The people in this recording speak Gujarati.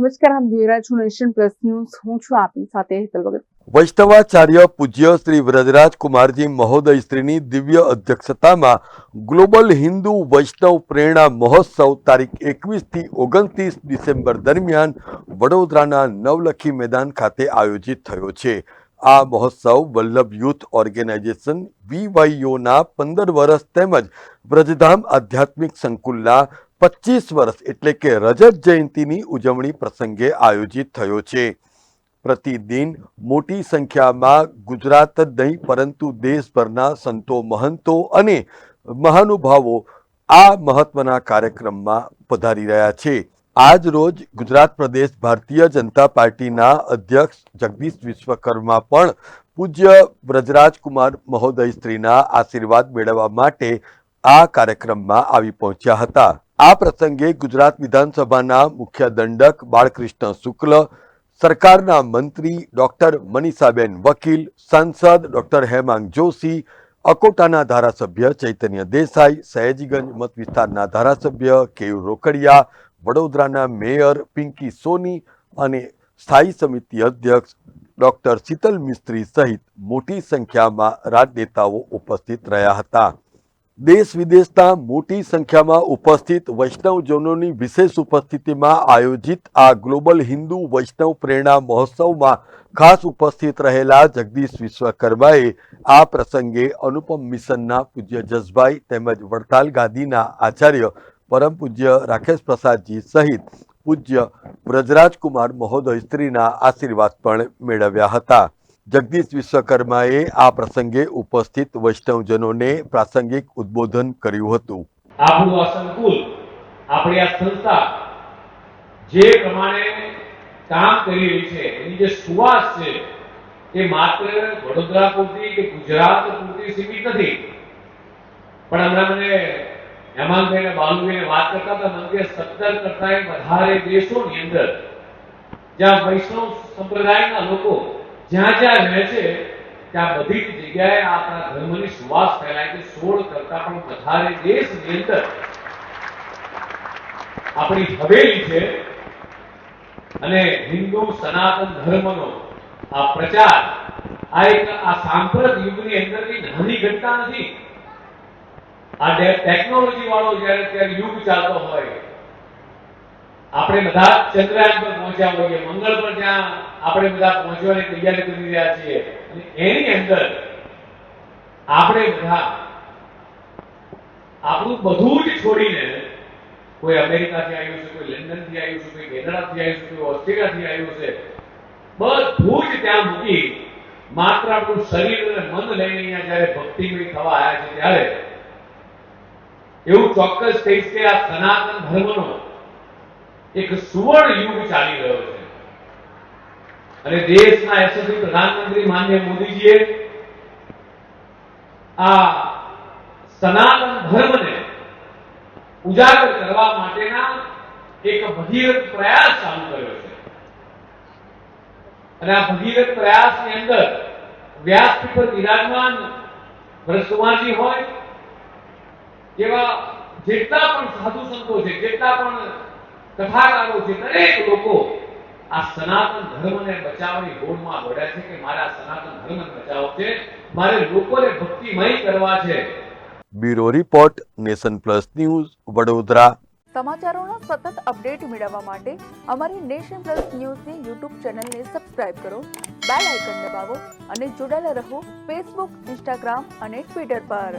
નમસ્કાર આપ જોઈ રહ્યા નેશન પ્લસ ન્યૂઝ. હું છું આપની સાથે હેતલ વગર વૈષ્ણવાચાર્ય પૂજ્ય શ્રી વ્રજરાજ કુમારજી મહોદય શ્રીની દિવ્ય અધ્યક્ષતામાં ગ્લોબલ હિન્દુ વૈષ્ણવ પ્રેરણા મહોત્સવ તારીખ એકવીસથી ઓગણત્રીસ ડિસેમ્બર દરમિયાન વડોદરાના નવલખી મેદાન ખાતે આયોજિત થયો છે. આ મહોત્સવ વલ્લભ યુથ ઓર્ગેનાઇઝેશન વીવાયઓના પંદર વર્ષ તેમજ વ્રજધામ આધ્યાત્મિક સંકુલના પચીસ વર્ષ એટલે કે રજત જયંતિની ઉજવણી પ્રસંગે આયોજિત થયો છે. પ્રતિદિન મોટી સંખ્યામાં ગુજરાત જ નહીં, પરંતુ દેશભરના સંતો, મહંતો અને મહાનુભાવો આ મહત્વના કાર્યક્રમમાં પધારી રહ્યા છે. આજ રોજ ગુજરાત પ્રદેશ ભારતીય જનતા પાર્ટીના અધ્યક્ષ જગદીશ વિશ્વકર્મા પણ પૂજ્ય વ્રજરાજકુમાર મહોદય શ્રીના આશીર્વાદ મેળવવા માટે આ કાર્યક્રમમાં આવી પહોંચ્યા હતા. આ પ્રસંગે ગુજરાત વિધાનસભાના મુખ્ય દંડક બાળકૃષ્ણ શુક્લ, સરકારના મંત્રી ડોક્ટર મનીષાબેન વકીલ, સાંસદ ડોક્ટર હેમાંગ જોશી, અકોટાના ધારાસભ્ય ચૈતન્ય દેસાઈ, સયાજીગંજ મત વિસ્તારના ધારાસભ્ય કેયુ રોકડિયા, વડોદરાના મેયર પિંકી સોની અને સ્થાયી સમિતિ અધ્યક્ષ ડોક્ટર શીતલ મિસ્ત્રી સહિત મોટી સંખ્યામાં રાજનેતાઓ ઉપસ્થિત રહ્યા હતા. દેશ વિદેશના મોટી સંખ્યામાં ઉપસ્થિત વૈષ્ણવજનોની વિશેષ ઉપસ્થિતિમાં આયોજિત આ ગ્લોબલ હિન્દુ વૈષ્ણવ પ્રેરણા મહોત્સવમાં ખાસ ઉપસ્થિત રહેલા જગદીશ વિશ્વકર્માએ આ પ્રસંગે અનુપમ મિશનના પૂજ્ય જસભાઈ તેમજ વડતાલ ગાદીના આચાર્ય પરમ પૂજ્ય રાકેશ પ્રસાદજી સહિત પૂજ્ય વ્રજરાજકુમાર મહોદય સ્ત્રીના આશીર્વાદ પણ મેળવ્યા હતા. જગદીશ વિશ્વકર્માએ આ પ્રસંગે ઉપસ્થિત વૈષ્ણવજનોને પ્રાસંગિક ઉદ્બોધન કર્યું હતું. આપણું આ સંકુલ, આપણી આ સંસ્થા જે પ્રમાણે કામ કરી રહી છે, એની જે સુવાસ છે, એ માત્ર વડોદરા પૂરતી કે ગુજરાત પૂરતી સીમિત નથી. પણ હમણાં મને હેમાંગભાઈ અને બાલુભાઈ વાત કરતા હતા, મને સત્તર કરતા વધારે દેશોની અંદર જ્યાં વૈષ્ણવ સંપ્રદાયના લોકો જ્યાં જ્યાં રહે છે, ત્યાં બધી જગ્યાએ આપણા ધર્મની સુવાસ ફેલાય છે. સોળ કરતા પણ વધારે દેશની અંદર આપણી હવેલી છે અને હિન્દુ સનાતન ધર્મનો આ પ્રચાર, આ એક આ સાંપ્રત યુગની અંદરની નાની ઘટના નથી. આ ટેકનોલોજી વાળો જ્યારે ત્યારે યુગ ચાલતો હોય આપણે બધા ચંદ્રયાન પર પહોંચ્યા હોઈએ, મંગળ પર જ્યાં આપણે બધા પહોંચવાની તૈયારી કરી રહ્યા છીએ. અને એની અંદર આપણે બધા આપણું બધું જ છોડીને કોઈ અમેરિકાથી આવ્યું છે, કોઈ લંડનથી આવ્યું છે, કોઈ કેનેડાથી આવ્યું છે, કોઈ ઓસ્ટ્રેલિયાથી આવ્યું છે, બધું જ ત્યાં મૂકી માત્ર આપણું શરીર અને મન લઈને અહીંયા જ્યારે ભક્તિમય થવા આવ્યા છે ત્યારે એવું ચોક્કસ થઈ છે આ સનાતન ધર્મનો એક સુવર્ણ યુગ ચાલી રહ્યો છે. અને દેશના યશસ્વી પ્રધાનમંત્રી માન્ય મોદીજીએ આ સનાતન ધર્મને ઉજાગર કરવા માટેના એક ભગીરથ પ્રયાસ ચાલુ કર્યો છે. અને આ ભગીરથ પ્રયાસની અંદર વ્યાસપીઠ પર વિરાજમાન ભરતકુમારજી હોય, એવા જેટલા પણ સાધુ સંતો છે, જેટલા પણ કથાકારો છે દરેક લોકો આ સનાતન ધર્મને બચાવવાની હોડમાં દોડ્યા છે કે મારે આ સનાતન ધર્મને બચાવવો છે મારે લોકોને ભક્તિમય કરવા છે. Bureau report nation plus news Vadodara. સમાચારોનો સતત અપડેટ મેળવવા માટે અમારી નેશન પ્લસ ન્યૂઝની યુટ્યુબ ચેનલને સબસ્ક્રાઇબ કરો બેલ આઇકન દબાવો અને જોડાયેલા રહો ફેસબુક ઇન્સ્ટાગ્રામ અને ટ્વિટર પર.